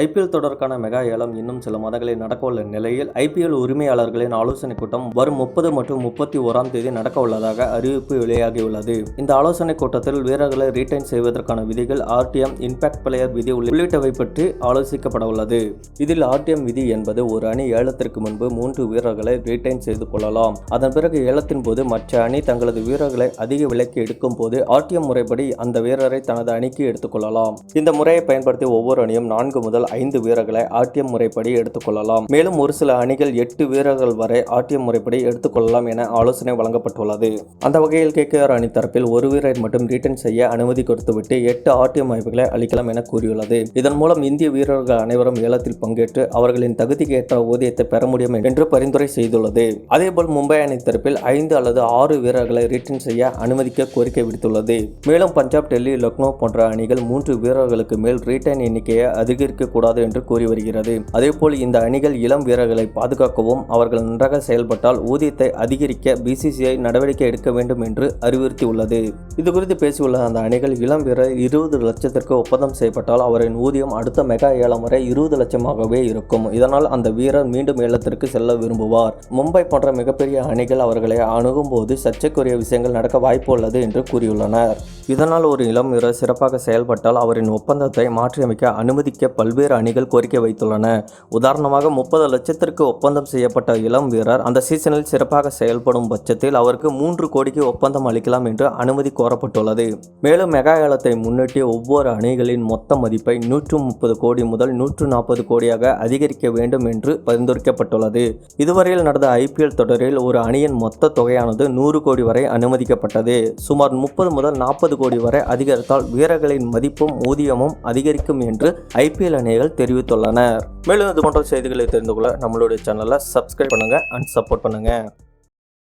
IPL தொடருக்கான mega ஏலம் இன்னும் சில மாதங்களில் நடக்கவுள்ள நிலையில் ஐபிஎல் உரிமையாளர்களின் ஆலோசனை கூட்டம் வரும் முப்பது மற்றும் முப்பத்தி ஓராம் தேதி நடக்க உள்ளதாக அறிவிப்பு வெளியாகியுள்ளது. இந்த ஆலோசனை கூட்டத்தில் வீரர்களை ரீடைன் செய்வதற்கான விதிகள் ஆர்டிஎம் இம்பாக்ட் பிளேயர் விதி உள்ளிட்டவை பற்றி ஆலோசிக்கப்பட உள்ளது இதில் ஆர்டிஎம் விதி என்பது ஒரு அணி ஏலத்திற்கு முன்பு மூன்று வீரர்களை ரீடைன் செய்து கொள்ளலாம். அதன் பிறகு ஏலத்தின் போது மற்ற அணி தங்களது வீரர்களை அதிக விலைக்கு எடுக்கும் போது ஆர்டிஎம் முறைப்படி அந்த வீரரை தனது அணிக்கு எடுத்துக்கொள்ளலாம் இந்த முறையை பயன்படுத்தி ஒவ்வொரு அணியும் நான்கு முதல் ஐந்து வீரர்களை ஆர்டிஎம் முறைப்படி எடுத்துக்கொள்ளலாம் மேலும் ஒரு சில அணிகள் எட்டு வீரர்கள் வரை ஆர்டிஎம் முறைப்படி எடுத்துக்கொள்ளலாம் என ஆலோசனை வழங்கப்பட்டுள்ளது. அந்த வகையில் கேகேஆர் அணி தரப்பில் ஒரு வீரரை மட்டும் ரிட்டர்ன் செய்ய அனுமதி கொடுத்துவிட்டு எட்டு ஆர்டிஎம் வாய்ப்புகளை அளிக்கலாம் என கூறியுள்ளது. இதன் மூலம் இந்திய வீரர்கள் அனைவரும் ஏலத்தில் பங்கேற்று அவர்களின் தகுதிக்கு ஏற்ற ஊதியத்தை பெற முடியும் என்று பரிந்துரை செய்துள்ளது. அதேபோல் மும்பை அணி தரப்பில் ஐந்து அல்லது ஆறு வீரர்களை ரிட்டர்ன் செய்ய அனுமதிக்க கோரிக்கை விடுத்துள்ளது. மேலும் பஞ்சாப் டெல்லி லக்னோ போன்ற அணிகள் மூன்று வீரர்களுக்கு மேல் ரீட்டன் எண்ணிக்கையை அதிகரிக்க கூடாது என்று கூறி வருகிறது. அதேபோல் இந்த அணிகள் இளம் வீரர்களை பாதுகாக்கவும் அவர்கள் நன்றாக செயல்பட்டால் ஊதியத்தை அதிகரிக்க பிசிசிஐ நடவடிக்கை எடுக்க வேண்டும் என்று அறிவுறுத்தியுள்ளது. இது குறித்து பேசியுள்ள அந்த அணிகள் இளம் வீரர் இருபது லட்சத்திற்கு ஒப்பந்தம் செய்யப்பட்டால் அவரின் ஊதியம் அடுத்த மெகா ஏலம் வரை இருபது லட்சமாகவே இருக்கும். இதனால் அந்த வீரர் மீண்டும் ஏலத்திற்கு செல்ல விரும்புவார். மும்பை போன்ற மிகப்பெரிய அணிகள் அவர்களை அணுகும் போது சர்ச்சைக்குரிய விஷயங்கள் நடக்க வாய்ப்பு உள்ளது என்று கூறியுள்ளனர். இதனால் ஒரு இளம் வீரர் சிறப்பாக செயல்பட்டால் அவரின் ஒப்பந்தத்தை மாற்றியமைக்க அனுமதிக்க பல்வேறு அணிகள் கோரிக்கை வைத்துள்ளன. உதாரணமாக முப்பது லட்சத்திற்கு ஒப்பந்தம் செய்யப்பட்ட இளம் வீரர் அந்த சீசனில் சிறப்பாக செயல்படும் பட்சத்தில் அவருக்கு மூன்று கோடிக்கு ஒப்பந்தம் அளிக்கலாம் என்று அனுமதி கோரப்பட்டுள்ளது. மேலும் மெகா ஏலத்தை முன்னிட்டு ஒவ்வொரு அணிகளின் மொத்த மதிப்பை நூற்று முப்பது கோடி முதல் நூற்று நாற்பது கோடியாக அதிகரிக்க வேண்டும் என்று பரிந்துரைக்கப்பட்டுள்ளது. இதுவரையில் நடந்த ஐபிஎல் தொடரில் ஒரு அணியின் மொத்த தொகையானது நூறு கோடி வரை அனுமதிக்கப்பட்டது. சுமார் முப்பது முதல் நாற்பது கோடி வரை அதிகரித்தால் வீரர்களின் மதிப்பும் ஊதியமும் அதிகரிக்கும் என்று ஐபிஎல் அணிகள் தெரிவித்துள்ளனர். மேலும் இது போன்ற செய்திகளை தெரிந்து கொள்ள நம்மளுடைய சேனலை சப்ஸ்கிரைப் பண்ணுங்க அண்ட் சப்போர்ட் பண்ணுங்க.